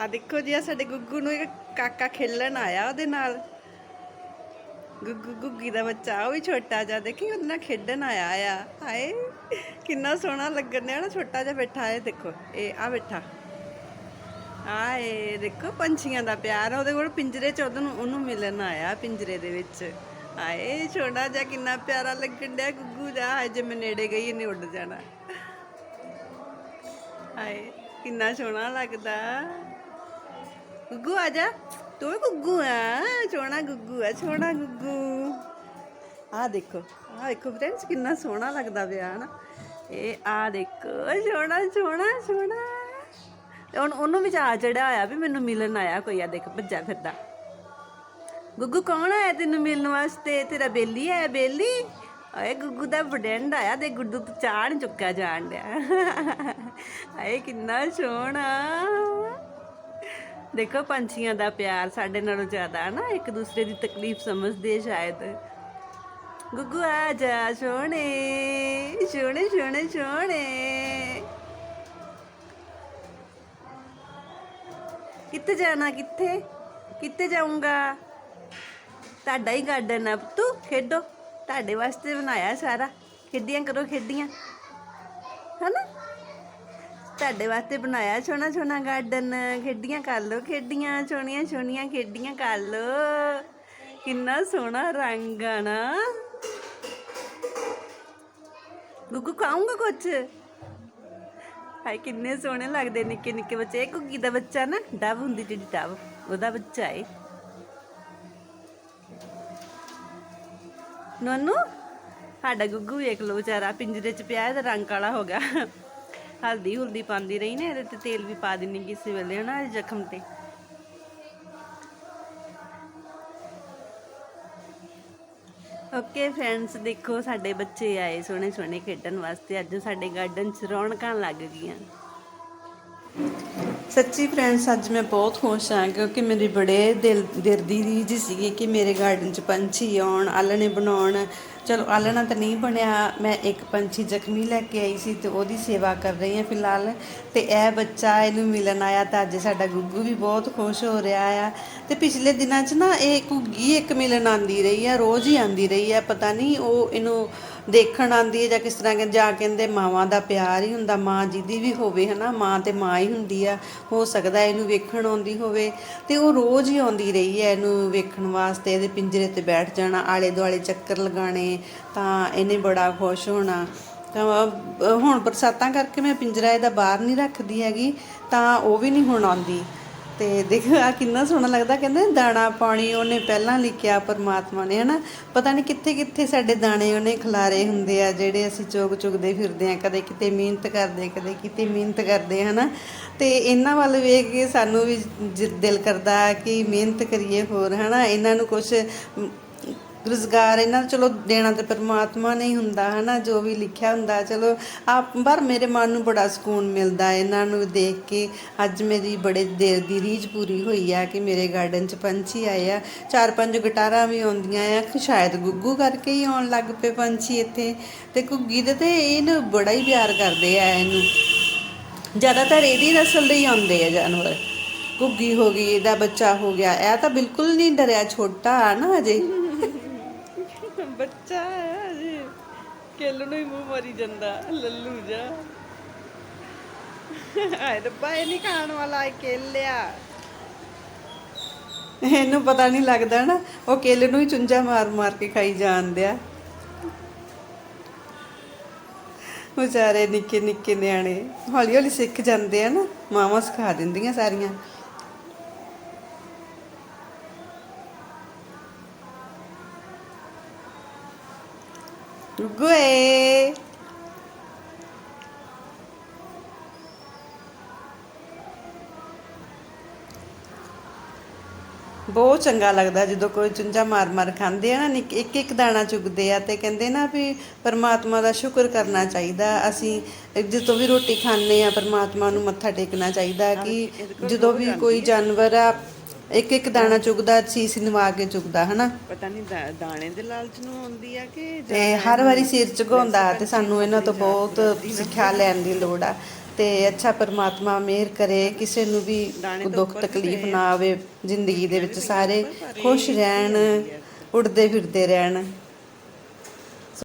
ਆ ਦੇਖੋ ਜੀ ਆ ਸਾਡੇ ਗੁੱਗੂ ਨੂੰ ਇੱਕ ਕਾਕਾ ਖੇਲਣ ਆਇਆ ਉਹਦੇ ਨਾਲ। ਗੁੱਗੂ, ਗੁੱਗੀ ਦਾ ਬੱਚਾ, ਉਹ ਵੀ ਛੋਟਾ ਜਿਹਾ, ਦੇਖੀ ਉਹਦੇ ਨਾਲ ਖੇਡਣ ਆਇਆ ਆ। ਹਾਏ, ਕਿੰਨਾ ਸੋਹਣਾ ਲੱਗਣ ਡਿਆ ਨਾ, ਛੋਟਾ ਜਿਹਾ ਬੈਠਾ ਹੈ, ਦੇਖੋ, ਇਹ ਆ ਬੈਠਾ। ਆਏ ਦੇਖੋ, ਪੰਛੀਆਂ ਦਾ ਪਿਆਰ, ਉਹਦੇ ਕੋਲ ਪਿੰਜਰੇ ਚ ਉਹਨੂੰ ਉਹਨੂੰ ਮਿਲਣ ਆਇਆ ਪਿੰਜਰੇ ਦੇ ਵਿੱਚ। ਆਏ ਛੋਟਾ ਜਿਹਾ ਕਿੰਨਾ ਪਿਆਰਾ ਲੱਗਣ ਡਿਆ ਗੁੱਗੂ ਦਾ। ਜੇ ਮੈਂ ਨੇੜੇ ਗਈ, ਇਹਨੇ ਉੱਡ ਜਾਣਾ। ਆਏ ਕਿੰਨਾ ਸੋਹਣਾ ਲੱਗਦਾ। ਗੁੱਗੂ ਆ ਜਾ ਤੂੰ ਵੀ ਗੁੱਗੂ ਆ ਸੋਹਣਾ ਗੁੱਗੂ ਆ ਸੋਹਣਾ ਗੁੱਗੂ ਆ ਦੇਖੋ ਆ ਦੇਖੋ ਫਰੈਂਡਸ ਕਿੰਨਾ ਸੋਹਣਾ ਲੱਗਦਾ ਪਿਆ ਨਾ ਇਹ ਆ ਦੇਖੋ ਸੋਹਣਾ ਸੋਹਣਾ ਸੋਹਣਾ ਹੁਣ ਉਹਨੂੰ ਵੀ ਚਾਹ ਚੜਿਆ ਹੋਇਆ ਵੀ ਮੈਨੂੰ ਮਿਲਣ ਆਇਆ ਕੋਈ ਆ ਦੇਖ ਭੱਜਾ ਫਿਰਦਾ ਗੁੱਗੂ ਕੌਣ ਆਇਆ ਤੈਨੂੰ ਮਿਲਣ ਵਾਸਤੇ ਤੇਰਾ ਬੇਲੀ ਹੈ ਬੇਲੀ ਆਏ ਗੁੱਗੂ ਦਾ ਫਰੈਂਡ ਆਇਆ ਤੇ ਗੁੱਡੂ ਤੋਂ ਚਾਹ ਚੁੱਕਿਆ ਜਾਣ ਡਿਆ ਆਏ ਕਿੰਨਾ ਸੋਹਣਾ ਦੇਖੋ, ਪੰਛੀਆਂ ਦਾ ਪਿਆਰ ਸਾਡੇ ਨਾਲੋਂ ਜ਼ਿਆਦਾ ਨਾ, ਇੱਕ ਦੂਸਰੇ ਦੀ ਤਕਲੀਫ ਸਮਝਦੇ ਸ਼ਾਇਦ। ਗੁੱਗੂ ਆ ਜਾ ਸੋਹਣੇ ਸੋਹਣੇ ਸੋਹਣੇ ਸੋਹਣੇ। ਕਿੱਥੇ ਜਾਣਾ, ਕਿੱਥੇ? ਕਿੱਥੇ ਜਾਊਂਗਾ? ਤੁਹਾਡਾ ਹੀ ਗਾਰਡਨ ਆ ਤੂੰ ਖੇਡੋ। ਤੁਹਾਡੇ ਵਾਸਤੇ ਬਣਾਇਆ ਸਾਰਾ। ਖੇਡੀਆਂ ਕਰੋ, ਖੇਡੀਆਂ। ਹਨਾ? ਤੁਹਾਡੇ ਵਾਸਤੇ ਬਣਾਇਆ ਛੋਣਾ ਸੋਹਣਾ ਗਾਰਡਨ ਖੇਡੀਆਂ ਕਰ ਲਓ, ਖੇਡੀਆਂ, ਸੋਹਣੀਆਂ ਸੋਹਣੀਆਂ ਖੇਡੀਆਂ ਕਰ ਲੋ ਕਿੰਨਾ ਸੋਹਣਾ ਰੰਗ ਆ ਨਾ ਗੁੱਗੂ ਖਾਊਂਗਾ ਕੁਛ? ਹਾਏ, ਕਿੰਨੇ ਸੋਹਣੇ ਲੱਗਦੇ ਨਿੱਕੇ ਨਿੱਕੇ ਬੱਚੇ। ਇਹ ਗੁੱਗੀ ਦਾ ਬੱਚਾ ਨਾ, ਡਵ ਹੁੰਦੀ ਜਿਹੜੀ ਡਵ, ਉਹਦਾ ਬੱਚਾ ਏ। ਨੋਨੂ, ਸਾਡਾ ਗੁੱਗੂ ਵੇਖ ਲੋ ਵਿਚਾਰਾ, ਪਿੰਜਰੇ 'ਚ ਪਿਆ ਤੇ ਰੰਗ ਕਾਲਾ ਹੋ ਗਿਆ। ਹਲਦੀ ਹੁਲਦੀ ਪਾਉਂਦੀ ਰਹੀ ਨੇ, ਇਹਦੇ ਤੇ ਤੇਲ ਵੀ ਪਾ ਦਿੰਨੀ ਕਿਸੇ ਵੇਲੇ ਹਨਾ, ਜ਼ਖਮ ਤੇ। ਓਕੇ ਫਰੈਂਡਸ ਦੇਖੋ ਸਾਡੇ ਬੱਚੇ ਆਏ ਸੋਹਣੇ ਸੋਹਣੇ ਖੇਡਣ ਵਾਸਤੇ। ਅੱਜ ਸਾਡੇ ਗਾਰਡਨ 'ਚ ਰੌਣਕਾਂ ਲੱਗ ਗਈਆਂ। ਸੱਚੀ ਫਰੈਂਡਸ ਅੱਜ ਮੈਂ ਬਹੁਤ ਖੁਸ਼ ਹਾਂ, ਕਿਉਂਕਿ ਮੇਰੀ ਬੜੇ ਦਿਲ ਦਿਲ ਦੀ ਰੀਝ ਸੀਗੀ ਕਿ ਮੇਰੇ ਗਾਰਡਨ 'ਚ ਪੰਛੀ ਆਉਣ ਆਲਣੇ ਬਣਾਉਣ ਚਲੋ ਆਲਣਾ ਤਾਂ ਨਹੀਂ ਬਣਿਆ। ਮੈਂ ਇੱਕ ਪੰਛੀ ਜ਼ਖਮੀ ਲੈ ਕੇ ਆਈ ਸੀ ਤੇ ਉਹਦੀ ਸੇਵਾ ਕਰ ਰਹੀ ਹਾਂ ਫਿਲਹਾਲ। ਤੇ ਇਹ ਬੱਚਾ ਇਹਨੂੰ ਮਿਲਣ ਆਇਆ ਤਾਂ ਅੱਜ ਸਾਡਾ ਗੁੱਗੂ ਵੀ ਬਹੁਤ ਖੁਸ਼ ਹੋ ਰਿਹਾ ਆ। ਤੇ ਪਿਛਲੇ ਦਿਨਾਂ 'ਚ ਨਾ ਇਹ ਘੁੱਗੀ ਇੱਕ ਮਿਲਣ ਆਂਦੀ ਰਹੀ ਆ, ਰੋਜ਼ ਹੀ ਆਂਦੀ ਰਹੀ ਆ, ਪਤਾ ਨਹੀਂ ਉਹ ਇਹਨੂੰ ਦੇਖਣ ਆਂਦੀ ਹੈ ਜਾਂ ਕਿਸ ਤਰ੍ਹਾਂ ਕਹਿੰਦੇ ਜਾ ਕਹਿੰਦੇ ਮਾਵਾਂ ਦਾ ਪਿਆਰ ਹੀ ਹੁੰਦਾ, ਮਾਂ ਜਿਹਦੀ ਵੀ ਹੋਵੇ ਹਨਾ, ਮਾਂ ਤੇ ਮਾਂ ਹੀ ਹੁੰਦੀ ਆ, ਹੋ ਸਕਦਾ ਇਹਨੂੰ ਵੇਖਣ ਆਉਂਦੀ ਹੋਵੇ। ਤੇ ਉਹ ਰੋਜ਼ ਹੀ ਆਉਂਦੀ ਰਹੀ ਹੈ ਇਹਨੂੰ ਵੇਖਣ ਵਾਸਤੇ, ਇਹਦੇ ਪਿੰਜਰੇ ਤੇ ਬੈਠ ਜਾਣਾ ਆਲੇ ਦੁਆਲੇ ਚੱਕਰ ਲਗਾਣੇ ਤਾਂ ਇਹਨੇ ਬੜਾ ਖੁਸ਼ ਹੋਣਾ। ਤਾਂ ਹੁਣ ਬਰਸਾਤਾਂ ਕਰਕੇ ਮੈਂ ਪਿੰਜਰਾ ਇਹਦਾ ਬਾਹਰ ਨਹੀਂ ਰੱਖਦੀ ਹੈਗੀ, ਤਾਂ ਉਹ ਵੀ ਨਹੀਂ ਹੁਣ ਆਉਂਦੀ। ਤੇ ਦੇਖ, ਆ ਕਿੰਨਾ ਸੋਹਣਾ ਲੱਗਦਾ, ਕਹਿੰਦੇ ਦਾਣਾ ਪਾਣੀ ਉਹਨੇ ਪਹਿਲਾਂ ਲਿਖਿਆ ਪਰਮਾਤਮਾ ਨੇ, ਹਨਾ? ਪਤਾ ਨਹੀਂ ਕਿੱਥੇ ਕਿੱਥੇ ਸਾਡੇ ਦਾਣੇ ਉਹਨੇ ਖਿਲਾਰੇ ਹੁੰਦੇ ਆ, ਜਿਹੜੇ ਅਸੀਂ ਚੁਗ ਚੁਗਦੇ ਫਿਰਦੇ ਆ, ਕਦੇ ਕਿਤੇ ਮਿਹਨਤ ਕਰਦੇ, ਕਦੇ ਕਿਤੇ ਮਿਹਨਤ ਕਰਦੇ, ਹਨਾ? ਤੇ ਇਹਨਾਂ ਵੱਲ ਵੇਖ ਕੇ ਸਾਨੂੰ ਵੀ ਦਿਲ ਕਰਦਾ ਕਿ ਮਿਹਨਤ ਕਰੀਏ ਹੋਰ, ਹਨਾ? ਇਹਨਾਂ ਨੂੰ ਕੁਝ ਰੁਜ਼ਗਾਰ, ਇਹਨਾਂ ਚਲੋ ਦੇਣਾ ਤੇ ਪਰਮਾਤਮਾ ਨੇ ਹੀ ਹੁੰਦਾ, ਹਨਾ, ਜੋ ਵੀ ਲਿਖਿਆ ਹੁੰਦਾ, ਚਲੋ, ਆਪ, ਪਰ ਮੇਰੇ ਮਨ ਨੂੰ ਬੜਾ ਸਕੂਨ ਮਿਲਦਾ ਇਹਨਾਂ ਨੂੰ ਦੇਖ ਕੇ। ਅੱਜ ਮੇਰੀ ਬੜੇ ਦੇਰ ਦੀ ਰੀਝ ਪੂਰੀ ਹੋਈ ਆ ਕਿ ਮੇਰੇ ਗਾਰਡਨ 'ਚ ਪੰਛੀ ਆਏ ਆ। ਚਾਰ ਪੰਜ ਗਟਾਰਾਂ ਵੀ ਆਉਂਦੀਆਂ ਆ ਸ਼ਾਇਦ ਗੁੱਗੂ ਕਰਕੇ ਹੀ ਆਉਣ ਲੱਗ ਪਏ ਪੰਛੀ ਇੱਥੇ। ਤੇ ਘੁੱਗੀ ਦੇ ਤੇ ਇਹਨੂੰ ਬੜਾ ਹੀ ਪਿਆਰ ਕਰਦੇ ਆ ਇਹਨੂੰ। ਜ਼ਿਆਦਾਤਰ ਇਹਦੀ ਨਸਲ ਦੇ ਹੀ ਆਉਂਦੇ ਆ ਜਾਨਵਰ। ਘੁੱਗੀ ਹੋ ਗਈ, ਇਹਦਾ ਬੱਚਾ ਹੋ ਗਿਆ, ਇਹ ਤਾਂ ਬਿਲਕੁਲ ਨਹੀਂ ਡਰਿਆ, ਛੋਟਾ ਆ ਨਾ ਅਜੇ ਕਿੱਲ ਨੂੰ ਹੀ ਮੂੰਹ ਮਾਰੀ ਜਾਂਦਾ, ਲੱਲੂ ਜਾ। ਆਏ ਰੱਬਾ ਇਹ ਨਹੀਂ ਖਾਣ ਵਾਲਾ ਇਹ ਕੇਲਿਆ ਇਹਨੂੰ ਪਤਾ ਨਹੀਂ ਲੱਗਦਾ ਨਾ, ਉਹ ਕੇਲੇ ਨੂੰ ਹੀ ਚੁੰਝਾ ਮਾਰ ਮਾਰ ਕੇ ਖਾਈ ਜਾਂਦਿਆ ਵਿਚਾਰੇ ਨਿੱਕੇ ਨਿੱਕੇ ਨਿਆਣੇ, ਹੌਲੀ ਹੌਲੀ ਸਿੱਖ ਜਾਂਦੇ ਆ ਨਾ, ਮਾਵਾਂ ਸਿਖਾ ਦਿੰਦੀਆਂ ਸਾਰੀਆਂ। ਗੁਏ ਬਹੁਤ ਚੰਗਾ ਲੱਗਦਾ ਜਦੋਂ ਕੋਈ ਚੁੰਝਾ ਮਾਰ ਮਾਰ ਖਾਂਦੇ ਆ ਨਾ ਇੱਕ ਇੱਕ ਦਾਣਾ ਚੁਗਦੇ ਆ ਤੇ ਕਹਿੰਦੇ ਨਾ ਵੀ ਪਰਮਾਤਮਾ ਦਾ ਸ਼ੁਕਰ ਕਰਨਾ ਚਾਹੀਦਾ। ਅਸੀਂ ਜਦੋਂ ਵੀ ਰੋਟੀ ਖਾਂਦੇ ਆ ਪਰਮਾਤਮਾ ਨੂੰ ਮੱਥਾ ਟੇਕਣਾ ਚਾਹੀਦਾ ਕਿ ਜਦੋਂ ਵੀ ਕੋਈ ਜਾਨਵਰ ਆ ਇੱਕ ਇੱਕ ਦਾਣਾ ਚੁਗਦਾ ਸੀਸ ਨਿਵਾ ਕੇ ਚੁਗਦਾ ਹਨਾ? ਪਤਾ ਨਹੀਂ ਦਾਣੇ ਦੇ ਲਾਲਚ ਨੂੰ ਆਉਂਦੀ ਆ ਕਿ ਤੇ ਹਰ ਵਾਰੀ ਸਿਰ ਝੁਕਾਉਂਦਾ ਤੇ ਸਾਨੂੰ ਇਹਨਾਂ ਤੋਂ ਬਹੁਤ ਸਿੱਖਿਆ ਲੈਣ ਦੀ ਲੋੜ ਆ। ਤੇ ਅੱਛਾ ਪਰਮਾਤਮਾ ਮਿਹਰ ਕਰੇ ਕਿਸੇ ਨੂੰ ਵੀ ਦਾਣੇ ਤੋਂ ਦੁੱਖ ਉੱਪਰ ਤਕਲੀਫ ਨਾ ਆਵੇ ਜ਼ਿੰਦਗੀ ਦੇ ਵਿੱਚ ਸਾਰੇ ਖੁਸ਼ ਰਹਿਣ ਉੱਡਦੇ ਫਿਰਦੇ ਰਹਿਣ।